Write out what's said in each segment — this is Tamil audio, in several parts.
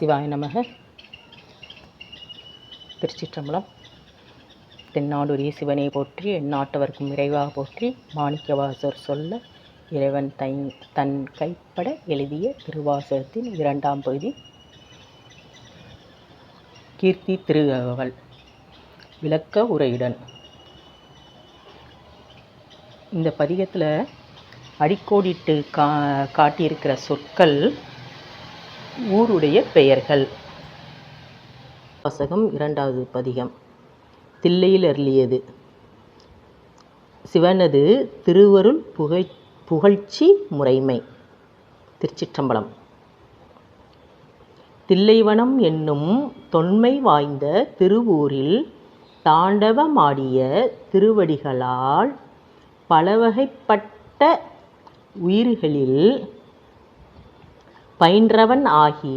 சிவாய நமக. திருச்சிற்றம்பலம். தென்னாடுடைய சிவனை போற்றி எந்நாட்டவர்க்கும் இறைவாக போற்றி மாணிக்கவாசர் சொல்ல இறைவன் தன் தன் கைப்பட எழுதிய திருவாசகத்தின் இரண்டாம் பகுதி. கீர்த்தி திருகவல் விளக்க உரையுடன். இந்த பதிகத்தில் அடிக்கோடிட்டு கா காட்டியிருக்கிற சொற்கள் ஊருடைய பெயர்கள். வாசகம் இரண்டாவது பதிகம். தில்லையில் அருளியது. சிவனது திருவருள் புகை புகழ்ச்சி முறைமை. திருச்சிற்றம்பலம். தில்லைவனம் என்னும் தொன்மை வாய்ந்த திருவூரில் தாண்டவமாடிய திருவடிகளால் பலவகைப்பட்ட உயிர்களில் பயின்றவன் ஆகி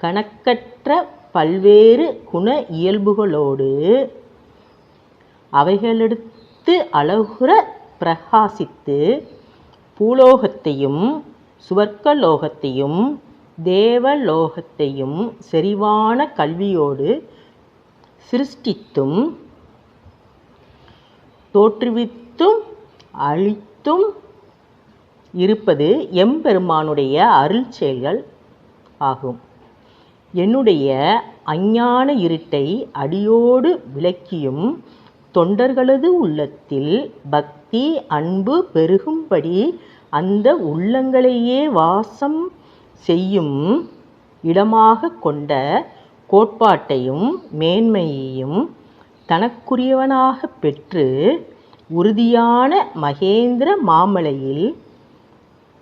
கணக்கற்ற பல்வேறு குண இயல்புகளோடு அவைகளெடுத்து அழகுற பிரகாசித்து பூலோகத்தையும் சுவர்க்கலோகத்தையும் தேவலோகத்தையும் செறிவான கல்வியோடு சிருஷ்டித்தும் தோற்றுவித்தும் அழித்தும் இருப்பது எம்பெருமானுடைய அருள் செயல்கள் ஆகும். என்னுடைய அஞ்ஞான இருட்டை அடியோடு விளக்கியும் தொண்டர்களது உள்ளத்தில் பக்தி அன்பு பெருகும்படி அந்த உள்ளங்களையே வாசம் செய்யும் இடமாக கொண்ட கோட்பாட்டையும் மேன்மையையும் தனக்குரியவனாக பெற்று உறுதியான மகேந்திர மாமலையில்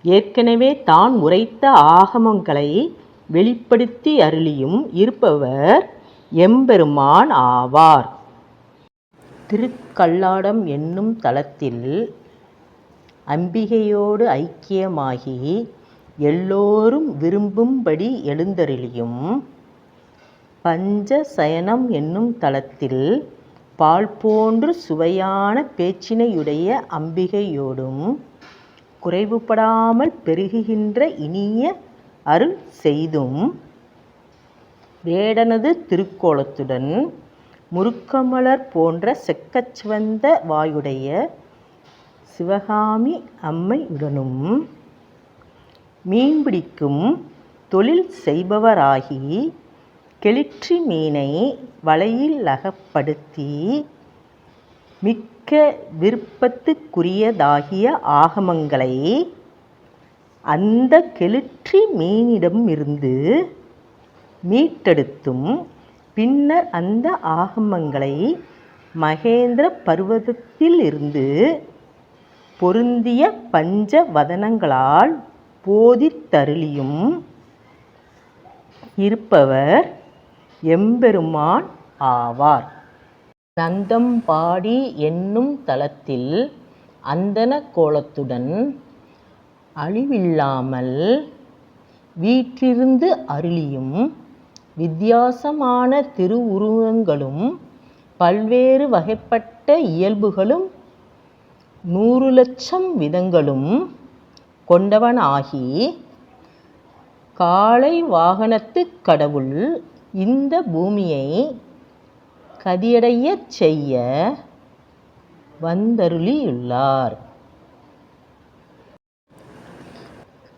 ஏற்கனவே தான் உரைத்த ஆகமங்களை வெளிப்படுத்தி அருளியும் இருப்பவர் எம்பெருமான் ஆவார். திருக்கல்லாடம் என்னும் தலத்தில் அம்பிகையோடு ஐக்கியமாகி எல்லோரும் விரும்பும்படி எழுந்தருளியும் பஞ்சசயனம் என்னும் தலத்தில் பால் போன்று சுவையான பேச்சினையுடைய அம்பிகையோடும் குறைவுபடாமல் பெருகுகின்ற இனிய அருள் செய்தும் வேடனது திருக்கோலத்துடன் முருக்கமலர் போன்ற செக்கச்சிவந்த வாயுடைய சிவகாமி அம்மையுடனும் மீன்பிடிக்கும் தொழில் செய்பவராகி கெளிற்றி மீனை வலையில் அகப்படுத்தி மிக்க மிக்க விருப்பத்துக்குரியதாகிய ஆகமங்களை அந்த கெளிற்றி மீனிடமிருந்து மீட்டெடுத்தும் பின்னர் அந்த ஆகமங்களை மகேந்திர பர்வதத்திலிருந்து பொருந்திய பஞ்ச வதனங்களால் போதித்தருளியும் இருப்பவர் எம்பெருமான் ஆவார். நந்தம்பாடி என்னும் தலத்தில் அந்தன கோலத்துடன் அழிவில்லாமல் வீற்றிருந்து அருளியும் வித்தியாசமான திருவுருவங்களும் பல்வேறு வகைப்பட்ட இயல்புகளும் நூறு லட்சம் விதங்களும் கொண்டவனாகி காளை வாகனத்து கடவுள் இந்த பூமியை கதியடையச் செய்ய வந்தருளியுள்ளார்.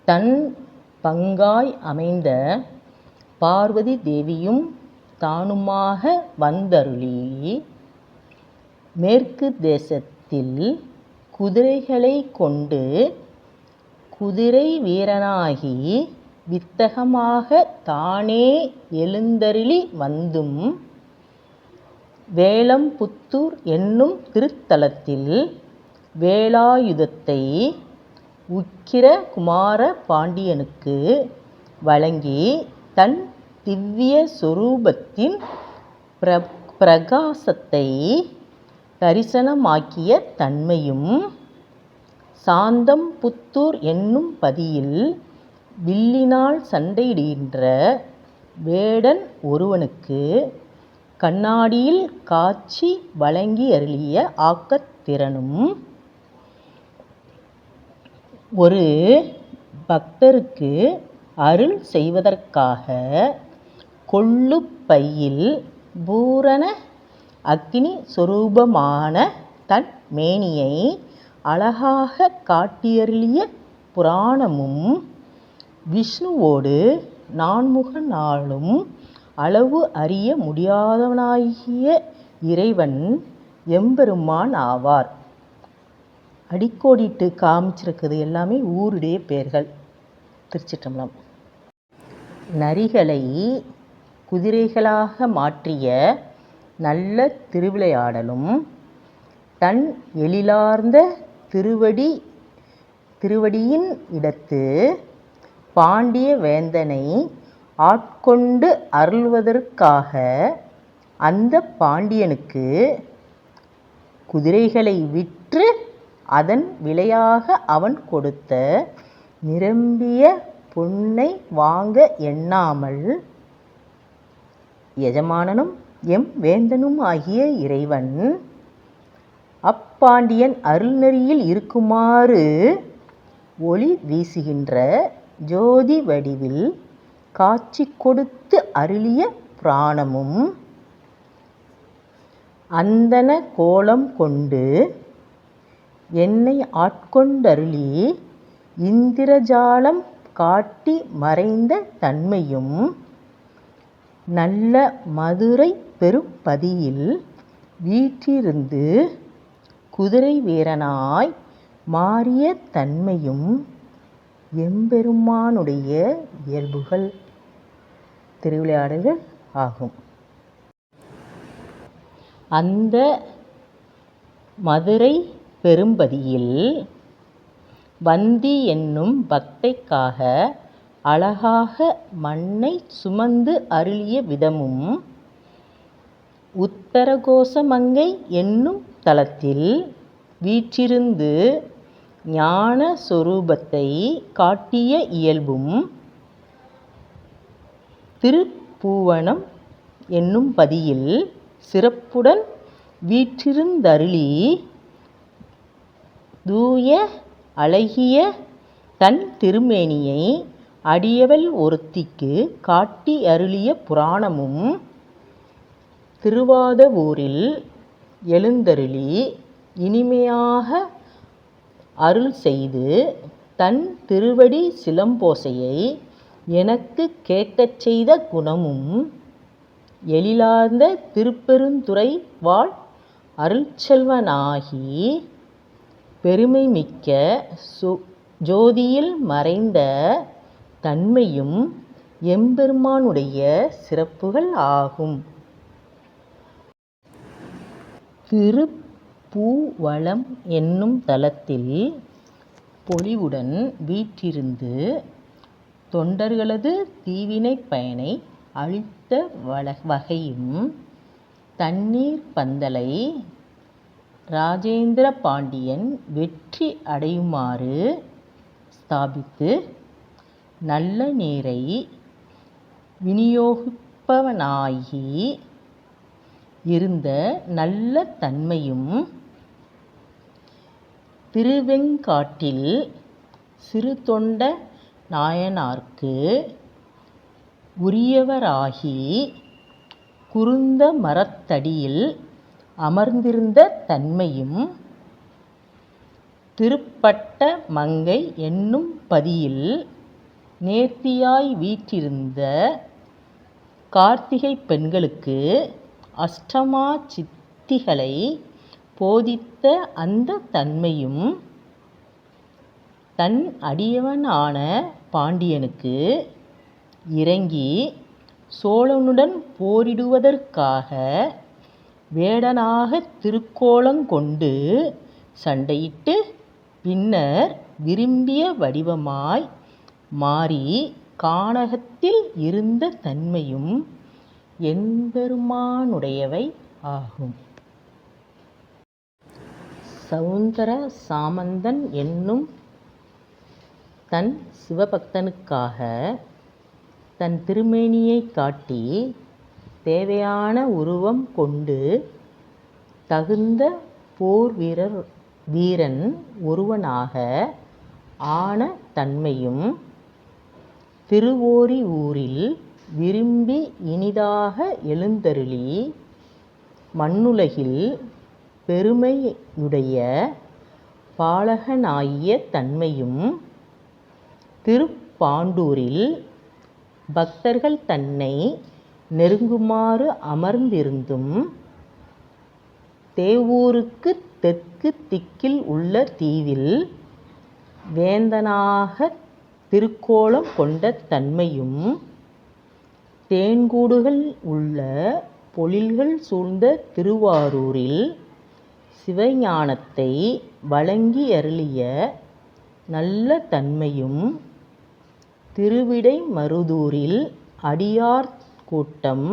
தன் பங்காய் அமைந்த பார்வதி தேவியும் தானுமாக வந்தருளி மேற்கு தேசத்தில் குதிரைகளை கொண்டு குதிரை வீரனாகி வித்தகமாக தானே எழுந்தருளி வந்தும் வேலம்புத்தூர் என்னும் திருத்தலத்தில் வேலாயுதத்தை உக்கிர குமார பாண்டியனுக்கு வழங்கி தன் திவ்ய சொரூபத்தின் பிர பிரகாசத்தை தரிசனமாக்கிய தன்மையும் சாந்தம் புத்தூர் என்னும் பதியில் வில்லினால் சண்டையிடுகின்ற வேடன் ஒருவனுக்கு கண்ணாடியில் காட்சி வழங்கி அருளிய ஆக்கத்திறனும் ஒரு பக்தருக்கு அருள் செய்வதற்காக கொள்ளுப்பையில் பூரண அக்னி சொரூபமான தன் மேனியை அழகாக காட்டியருளிய புராணமும் விஷ்ணுவோடு நான்முகனாலும் அளவு அறிய முடியாதவனாகிய இறைவன் எம்பெருமான் ஆவார். அடிக்கோடிட்டு காமிச்சிருக்கிறது எல்லாமே ஊருடைய பெயர்கள். திருச்சிட்டம்பலம் நரிகளை குதிரைகளாக மாற்றிய நல்ல திருவிளையாடலும் தன் எழிலார்ந்த திருவடி திருவடியின் இடத்து பாண்டிய வேந்தனை ஆட்கொண்டு அருள்வதற்காக அந்த பாண்டியனுக்கு குதிரைகளை விற்று அதன் விலையாக அவன் கொடுத்த நிரம்பிய பொன்னை வாங்க எண்ணாமல் எஜமானனும் எம் வேந்தனும் ஆகிய இறைவன் அப்பாண்டியன் அருள்நெறியில் இருக்குமாறு ஒளி வீசுகின்ற ஜோதி வடிவில் காட்சி கொடுத்து அருளிய புராணமும் அந்தன கோலம் கொண்டு என்னை ஆட்கொண்டருளி இந்திரஜாலம் காட்டி மறைந்த தன்மையும் நல்ல மதுரை பெருப்பதியில் வீற்றிருந்து குதிரை வீரனாய் மாறிய தன்மையும் எம்பெருமானுடைய இயல்புகள். திருவிளையாடல்கள் ஆகும். அந்த மதுரை பெரும்பதியில் வந்தி என்னும் பக்தைக்காக அழகாக மண்ணை சுமந்து அருளிய விதமும் உத்தரகோசமங்கை என்னும் தலத்தில் வீற்றிருந்து ஞான சொரூபத்தை காட்டிய இயல்பும் திருப்பூவனம் என்னும் பதியில் சிறப்புடன் வீற்றிருந்தருளி தூய அழகிய தன் திருமேனியை அடியவள் ஒருத்திக்குக் காட்டியருளிய புராணமும் திருவாதவூரில் எழுந்தருளி இனிமையாக அருள் செய்து தன் திருவடி சிலம்போசையை எனக்குக் கேட்கச் செய்த குணமும் எழிலார்ந்த திருப்பெருந்துறை வாழ் அருட்செல்வனாகி பெருமைமிக்க ஜோதியில் மறைந்த தன்மையும் எம்பெருமானுடைய சிறப்புகள் ஆகும். திருப்பூவளம் என்னும் தலத்தில் பொலிவுடன் வீற்றிருந்து தொண்டர்களது தீவினைப் பயனை அழித்த வகையும் தண்ணீர்ப் பந்தலை இராஜேந்திர பாண்டியன் வெற்றி அடையுமாறு ஸ்தாபித்து நல்ல நீரை விநியோகிப்பவனாகி இருந்த நல்ல தன்மையும் திருவெங்காட்டில் சிறுதொண்ட நாயனார்க்கு உரியவராகி குருந்த மரத்தடியில் அமர்ந்திருந்த தன்மையும் திருப்பட்ட மங்கை என்னும் பதியில் நேர்த்தியாய் வீற்றிருந்த கார்த்திகைப் பெண்களுக்கு அஷ்டமா சித்திகளை போதித்த அந்தத் தன்மையும் தன் அடியவனான பாண்டியனுக்கு இறங்கி சோழனுடன் போரிடுவதற்காக வேடனாகத் திருக்கோலங் கொண்டு சண்டையிட்டு பின்னர் விரும்பிய வடிவமாய் மாறி கானகத்தில் இருந்த தன்மையும் எம்பெருமானுடையவை ஆகும். சவுந்தர சாமந்தன் என்னும் தன் சிவபக்தனுக்காக தன் திருமேனியைக் காட்டி தேவையான உருவம் கொண்டு தகுந்த போர் வீரர் வீரன் ஒருவனாக ஆன தன்மையும் திருவோரி ஊரில் விரும்பி இனிதாக எழுந்தருளி மண்ணுலகில் பெருமையுடைய பாலகனாகிய தன்மையும் திருப்பாண்டூரில் பக்தர்கள் தன்னை நெருங்குமாறு அமர்ந்திருந்தும் தேவூருக்குத் தெற்கு திக்கில் உள்ள தீவில் வேந்தனாகத் திருக்கோலம் கொண்ட தன்மையும் தேன்கூடுகள் உள்ள பொழில்கள் சூழ்ந்த திருவாரூரில் சிவஞானத்தை வழங்கியருளிய நல்ல தன்மையும் திருவிடைமருதூரில் அடியார் கூட்டம்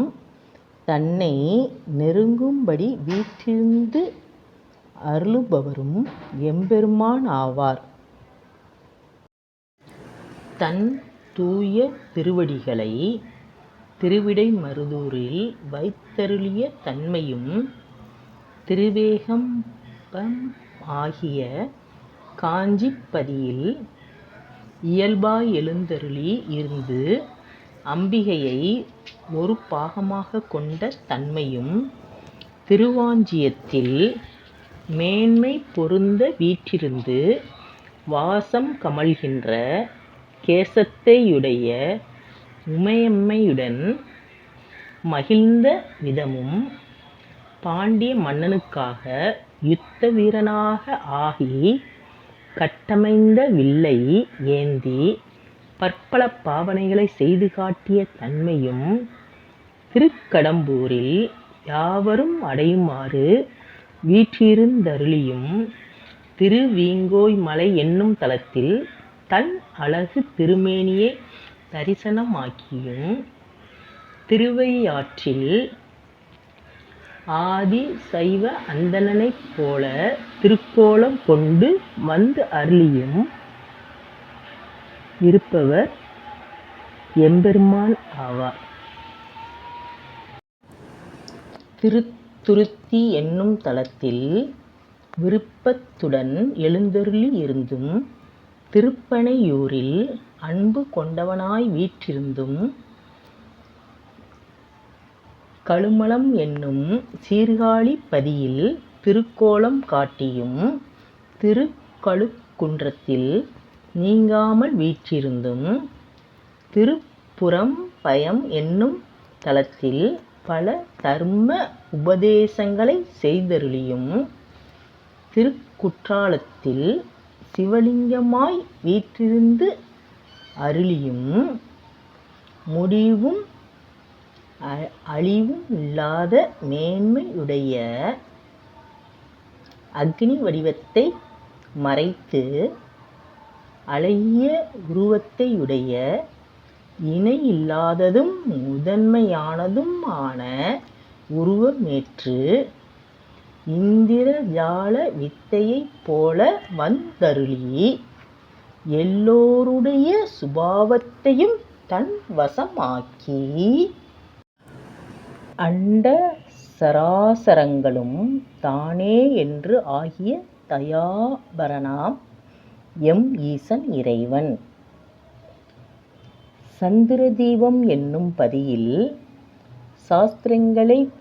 தன்னை நெருங்கும்படி வீற்றிருந்து அருளுபவரும் எம்பெருமான் ஆவார். தன் தூய திருவடிகளை திருவிடைமருதூரில் வைத்தருளிய தன்மையும் திருவேகம்பம் ஆகிய காஞ்சிப்பதியில் இயல்பாய் எழுந்தருளி இருந்து அம்பிகையை ஒரு பாகமாகக் கொண்ட தன்மையும் திருவாஞ்சியத்தில் மேன்மை பொருந்த வீற்றிருந்து வாசம் கமழ்கின்ற கேசத்தையுடைய உமையம்மையுடன் மகிழ்ந்த விதமும் பாண்டிய மன்னனுக்காக யுத்த வீரனாக ஆகி கட்டமைந்த வில்லை ஏந்தி பற்பல பாவனைகளை செய்து காட்டிய தன்மையும் திருக்கடம்பூரில் யாவரும் அடையுமாறு வீற்றிருந்தருளியும் திருவீங்கோய் மலை என்னும் தலத்தில் தன் அழகு திருமேனியை தரிசனமாக்கியும் திருவையாற்றில் ஆதி சைவ அந்தணனைப் போல திருக்கோலம் கொண்டு வந்து அருளியும் இருப்பவர் எம்பெருமான் ஆவார். திருத்துருத்தி என்னும் தலத்தில் விருப்பத்துடன் எழுந்தருளி இருந்தும் திருப்பனையூரில் அன்பு கொண்டவனாய் வீற்றிருந்தும் கழுமலம் என்னும் சீர்காழிப் பதியில் திருக்கோலம் காட்டியும் திருக்கழுக்குன்றத்தில் நீங்காமல் வீற்றிருந்தும் திருப்புறம்பயம் என்னும் தலத்தில் பல தர்ம உபதேசங்களைச் செய்தருளியும் திருக்குற்றாலத்தில் சிவலிங்கமாய் வீற்றிருந்து அருளியும் முடிவும் அழிவும் இல்லாத மேன்மையுடைய அக்னி வடிவத்தை மறைத்து அழகிய உருவத்தையுடைய இணையில்லாததும் முதன்மையானதும் ஆன உருவமேற்று இந்திர ஜால வித்தையைப் போல வந்தருளி எல்லோருடைய சுபாவத்தையும் தன் வசமாக்கி அண்ட சராசரங்களும் தானே என்று ஆகிய தயாபரனாம் எம் ஈசன் இறைவன். சந்திரதீபம் என்னும் பதியில் சாஸ்திரங்களைப்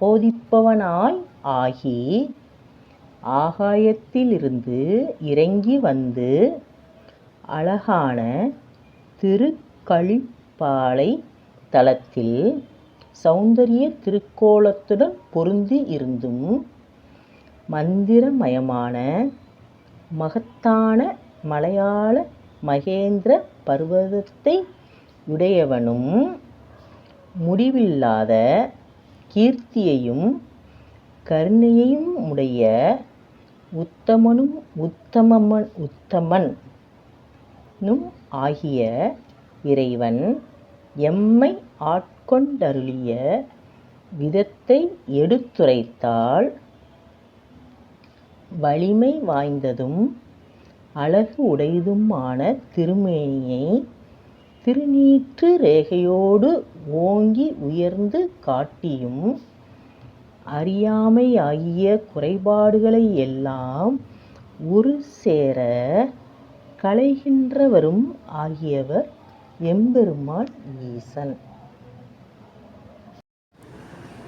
போதிப்பவனாய் ஆகி ஆகாயத்திலிருந்து இறங்கி வந்து அழகான திருக்கழிப்பாலைத் தலத்தில் சௌந்தரிய திருக்கோலத்துடன் பொருந்தி இருந்தும் மந்திரமயமான மகத்தான மலையாள மகேந்திர பர்வதத்தை உடையவனும் முடிவில்லாத கீர்த்தியையும் கருணையையும் உடைய உத்தமனும் ஆகிய இறைவன் எம்மை ஆட்கொண்டருளிய விதத்தை எடுத்துரைத்தால் வலிமை வாய்ந்ததும் அழகு உடையதுமான திருமேனியை திருநீற்று ரேகையோடு ஓங்கி உயர்ந்து காட்டியும் அறியாமையாகிய குறைபாடுகளை எல்லாம் ஒரு சேர களைகின்றவரும் ஆகியவர் எம்பெருமான் ஈசன்.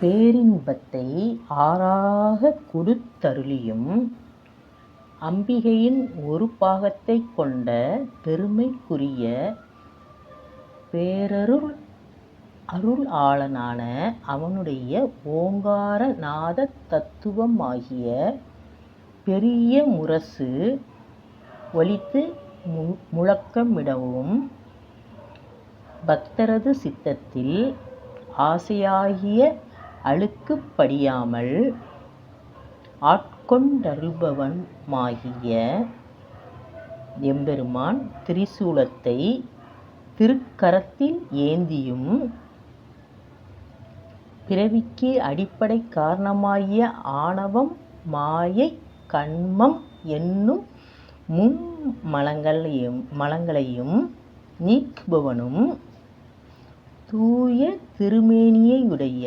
பேரின்பத்தை ஆறாக கொடுத்தருளியும் அம்பிகையின் ஒரு பாகத்தை கொண்ட பெருமைக்குரிய பேரருள் அருள் ஆளனான அவனுடைய ஓங்கார நாத தத்துவமாகிய பெரிய முரசு ஒலித்து முழக்கமிடவும் பக்தரது சித்தத்தில் ஆசையாகிய அழுக்குப் படியாமல் ஆட்கொண்டருள்பவனுமாகிய எம்பெருமான் திரிசூலத்தை திருக்கரத்தில் ஏந்தியும் பிறவிக்கு அடிப்படை காரணமாகிய ஆணவம் மாயை கண்மம் என்னும் மும்மலங்களையும் நீக்குபவனும் தூய திருமேனியையுடைய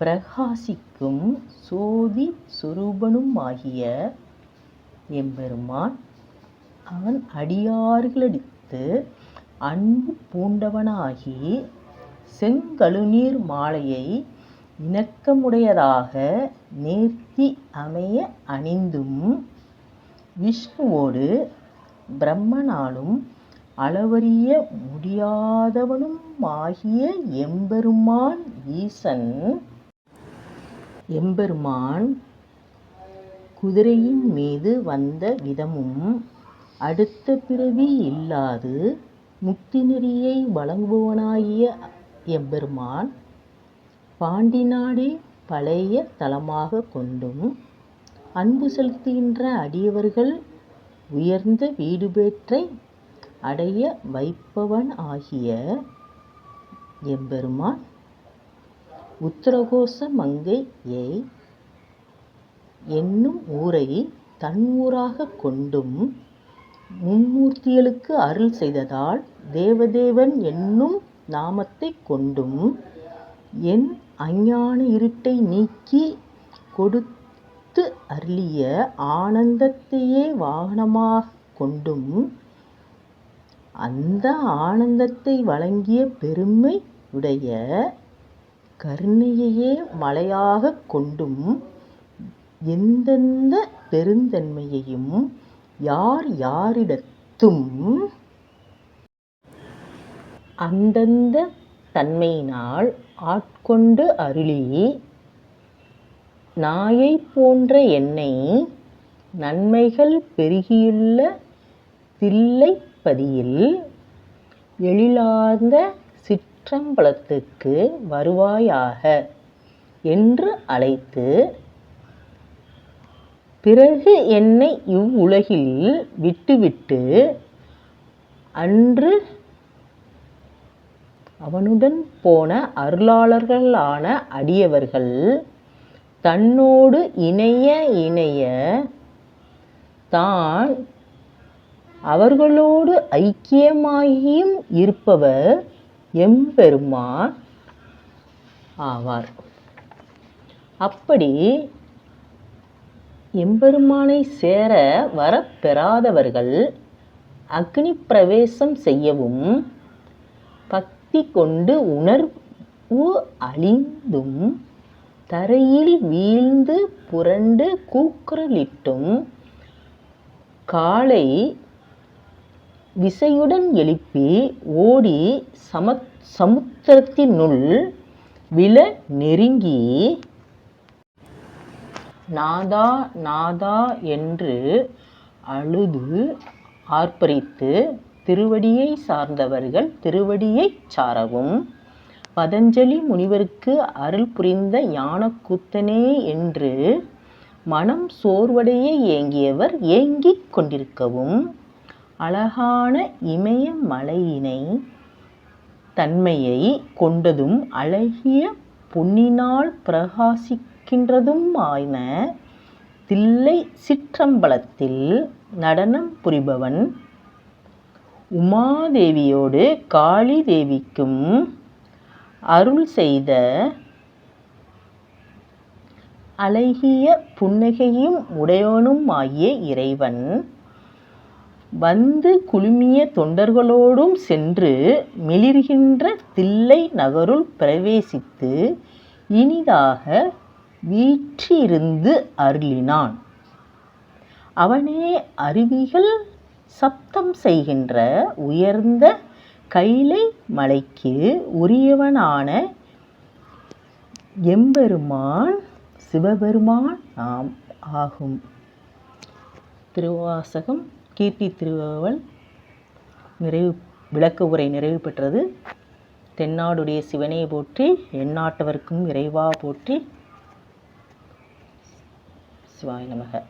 பிரகாசிக்கும் சோதி சொரூபனுமாகிய எம்பெருமான் அவன் அடியார்களிடத்து அன்பு பூண்டவனாகி செங்கழுநீர் மாலையை இணக்கமுடையதாக நேர்த்தி அமைய அணிந்தும் விஷ்ணுவோடு பிரம்மனாலும் அளவறிய முடியாதவனும் ஆகிய எம்பெருமான் ஈசன். எம்பெருமான் குதிரையின் மீது வந்த விதமும் அடுத்த பிறவி இல்லாது முக்தி நெறியை வழங்குபவனாகிய எம்பெருமான் பாண்டி நாடே பழைய தலமாகக் கொண்டும் அன்பு செலுத்துகின்ற அடியவர்கள் உயர்ந்த வீடுபேற்றை அடைய வைப்பவன் ஆகிய எம்பெருமான் உத்தரகோச மங்கையை என்னும் ஊரை தன் கொண்டும் மும்மூர்த்திகளுக்கு அருள் செய்ததால் தேவதேவன் என்னும் நாமத்தைக் கொண்டும் என் அஞ்ஞான இருட்டை நீக்கி கொடுத்து அருளிய ஆனந்தத்தையே வாகனமாக கொண்டும் அந்த ஆனந்தத்தை வழங்கிய பெருமையுடைய கருணையையே மலையாகக் கொண்டும் எந்தெந்த பெருந்தன்மையையும் யார் யாரிடத்தும் அந்தந்த தன்மையினால் ஆட்கொண்டு அருளி நாயைப் போன்ற என்னை நன்மைகள் பெருகியுள்ள தில்லை பதியில் எழிலார்ந்த சிற்றம்பலத்துக்கு வருவாயாக என்று அழைத்து பிறகு என்னை இவ்வுலகில் விட்டுவிட்டு அன்று அவனுடன் போன அருளாளர்களான அடியவர்கள் தன்னோடு இணைய இணைய தான் அவர்களோடு ஐக்கியமாகியும் இருப்பவர் எம்பெருமான் ஆவார். அப்படி எம்பெருமானை சேர வரப்பெறாதவர்கள் அக்னி பிரவேசம் செய்யவும் பக்தி கொண்டு உணர்வு அழிந்தும் தரையில் வீழ்ந்து புரண்டு கூக்குரலிட்டும் காலை விசையுடன் எழுப்பி ஓடி சம சமுத்திரத்தினுள் விழ நெருங்கி நாதா நாதா என்று அழுது ஆர்ப்பரித்து திருவடியைச் சார்ந்தவர்கள் திருவடியைச் சாரவும். பதஞ்சலி முனிவருக்கு அருள் புரிந்த ஞானக்கூத்தனே என்று மனம் சோர்வடைய ஏங்கியவர் ஏங்கிக் கொண்டிருக்கவும். அழகான இமய மலையினைத் கொண்டதும் அழகிய பொன்னினால் பிரகாசிக்கின்றதுமான தில்லை சிற்றம்பலத்தில் நடனம் புரிபவன் உமாதேவியோடு காளி தேவிக்கும் அருள் செய்த அழகிய புன்னகையும் உடையவனுமாகிய இறைவன். வந்து குழுமிய தொண்டர்களோடும் சென்று மிளிர்கின்ற தில்லை நகருள் பிரவேசித்து இனிதாக வீற்றிருந்து அருளினான். அவனே அருவிகள் சப்தம் செய்கின்ற உயர்ந்த கைலை மலைக்கு உரியவனான எம்பெருமான் சிவபெருமான் நாம் ஆகும். திருவாசகம் கீர்த்தி திருவள்ளுவல் நிறைவு விளக்க உரை நிறைவு பெற்றது. தென்னாடுடைய சிவனை போற்றி எந்நாட்டவர்க்கும் இறைவா போற்றி சிவாய நமக.